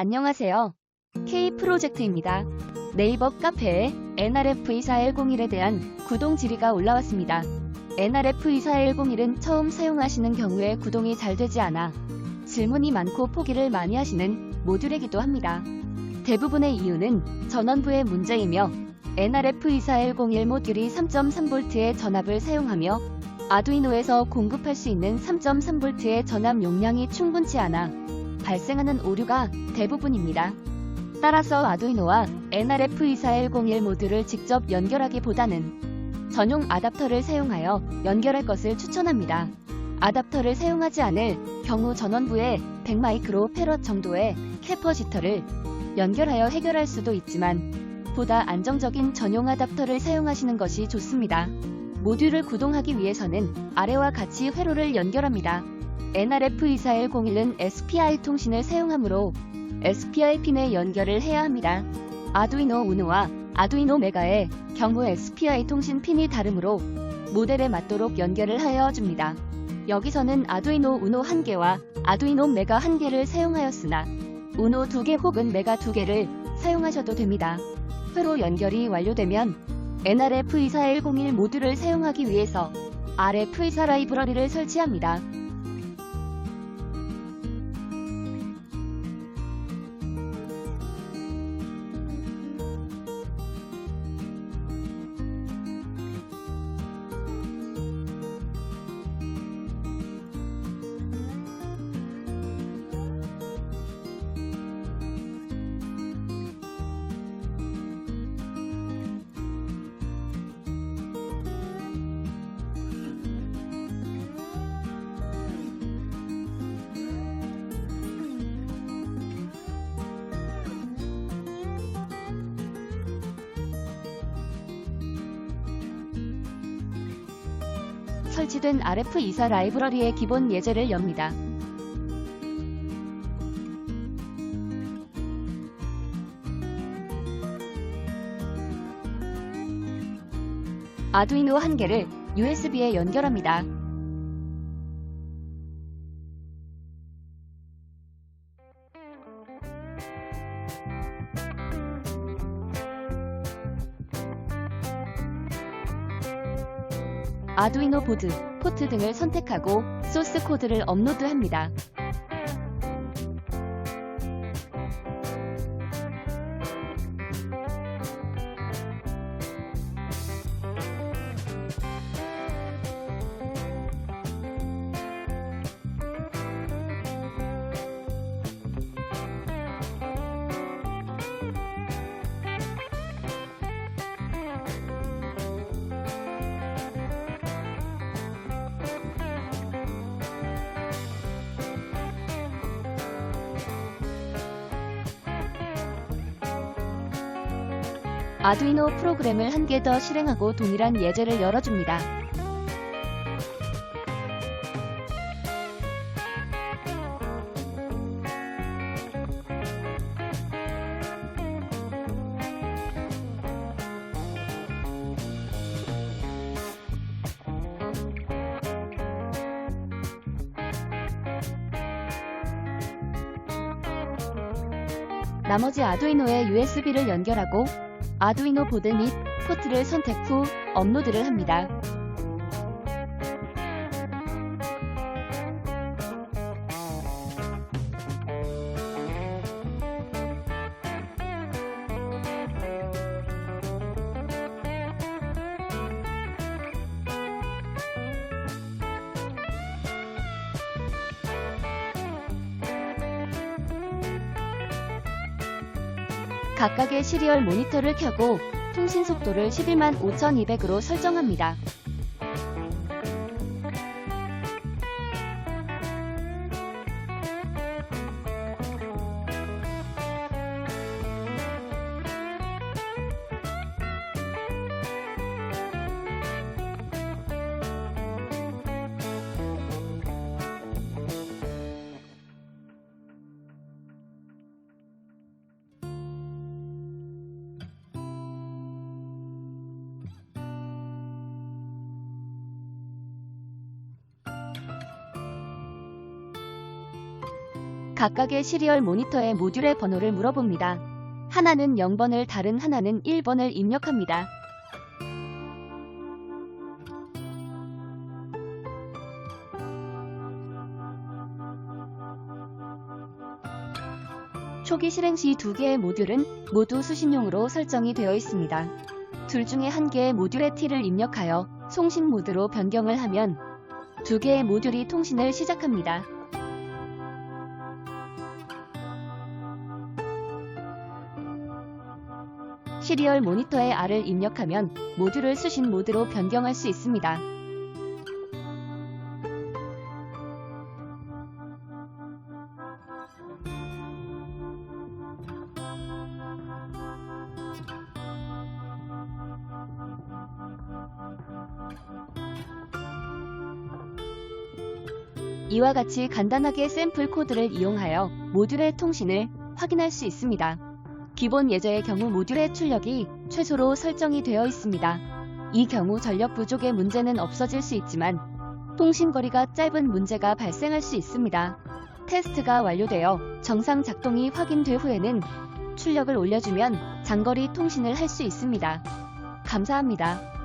안녕하세요. K 프로젝트입니다. 네이버 카페에 NRF2401에 대한 구동 질의가 올라왔습니다. NRF2401은 처음 사용하시는 경우에 구동이 잘 되지 않아 질문이 많고 포기를 많이 하시는 모듈이기도 합니다. 대부분의 이유는 전원부의 문제이며 NRF24101 모듈이 3.3V의 전압을 사용하며 아두이노에서 공급할 수 있는 3.3V의 전압 용량이 충분치 않아 발생하는 오류가 대부분입니다. 따라서 아두이노와 NRF24101 모듈을 직접 연결하기보다는 전용 아답터를 사용하여 연결할 것을 추천합니다. 아답터를 사용하지 않을 경우 전원부에 100마이크로 정도의 캐퍼시터를 연결하여 해결할 수도 있지만 보다 안정적인 전용 아답터를 사용하시는 것이 좋습니다. 모듈을 구동하기 위해서는 아래와 같이 회로를 연결합니다. NRF24101은 SPI 통신을 사용하므로 SPI 핀에 연결을 해야 합니다. 아두이노 우노와 아두이노 메가의 경우 SPI 통신 핀이 다르므로 모델에 맞도록 연결을 하여 줍니다. 여기서는 아두이노 우노 1개와 아두이노 메가 1개를 사용하였으나 우노 2개 혹은 메가 2개를 사용하셔도 됩니다. 회로 연결이 완료되면 NRF24101 모듈을 사용하기 위해서 RF24 라이브러리를 설치합니다. 설치된 RF24 라이브러리의 기본 예제를 엽니다. 아두이노 한 개를 USB에 연결합니다. 아두이노 보드, 포트 등을 선택하고 소스 코드를 업로드합니다. 아두이노 프로그램을 한 개 더 실행하고 동일한 예제를 열어줍니다. 나머지 아두이노에 USB를 연결하고 아두이노 보드 및 포트를 선택 후 업로드를 합니다. 각각의 시리얼 모니터를 켜고 통신 속도를 11만 5200으로 설정합니다. 각각의 시리얼 모니터의 모듈의 번호를 물어봅니다. 하나는 0번을 다른 하나는 1번을 입력합니다. 초기 실행 시 두 개의 모듈은 모두 수신용으로 설정이 되어 있습니다. 둘 중에 한 개의 모듈의 T를 입력하여 송신 모드로 변경을 하면 두 개의 모듈이 통신을 시작합니다. 시리얼 모니터에 R을 입력하면 모듈을 수신 모드로 변경할 수 있습니다. 이와 같이 간단하게 샘플 코드를 이용하여 모듈의 통신을 확인할 수 있습니다. 기본 예저의 경우 모듈의 출력이 최소로 설정이 되어 있습니다. 이 경우 전력 부족의 문제는 없어질 수 있지만 통신 거리가 짧은 문제가 발생할 수 있습니다. 테스트가 완료되어 정상 작동이 확인된 후에는 출력을 올려주면 장거리 통신을 할 수 있습니다. 감사합니다.